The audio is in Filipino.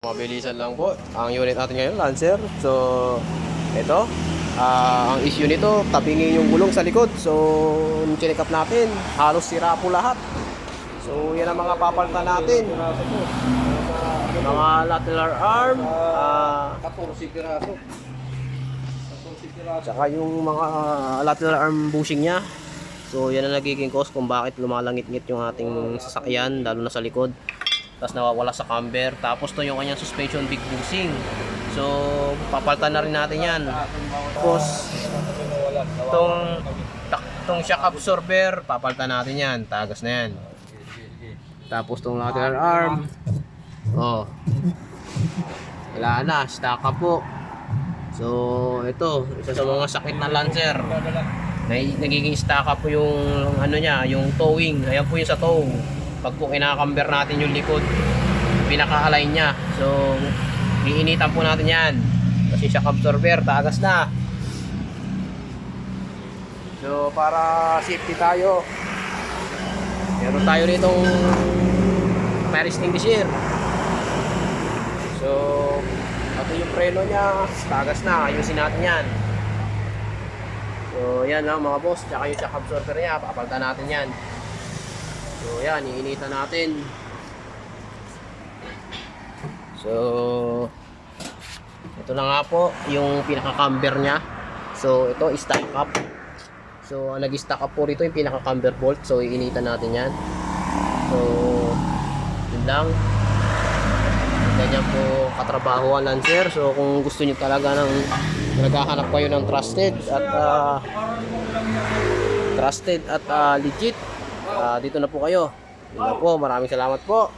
Mabilisan lang po. Ang unit natin ngayon, Lancer. So, ito. Ah, ang issue nito, tabingi yung gulong sa likod. So, nung check up natin, halos sira po lahat. So, yan ang mga papalitan natin. Mga lateral arm, ah, 14 piraso. 14 piraso. Tsaka yung mga lateral arm bushing niya. So yan ang nagiging cause kung bakit lumalangit-ngit yung ating sasakyan, lalo na sa likod. Tapos nawawala sa camber. Tapos to yung kanyang suspension big bushing. So papalitan na rin natin yan. Tapos tong tong shock absorber, papalitan natin yan. Tagas na yan. Tapos tong lateral arm. Oh. Wala na, stock po. So, ito, isa sa mga sakit na Lancer. Na, nagiging stock po yung ano niya, yung towing. Ayan po yung sa tow. Pag po kinakamber natin yung likod, pinaka-align niya. So, iinitan po natin yan. Kasi shock absorber, tagas na. So, para safety tayo, meron tayo ditong fire extinguisher. So, ito yung preno niya, tagas na, ayusin natin yan. So, yan lang mga boss, tsaka yung shock absorber niya, papalitan natin yan. So, yan, iinitan natin. So, ito na nga po, yung pinaka-camber niya. So, ito, stack up. So, nag-stack up po rito yung pinaka-camber bolt. So, iinitan natin yan. So, yun lang ganyan po katrabaho ang Lancer. So kung gusto niyo talaga ng naghahanap kayo ng trusted at ah, trusted at ah, legit, ah, dito na po kayo. Yun na po. Maraming salamat po.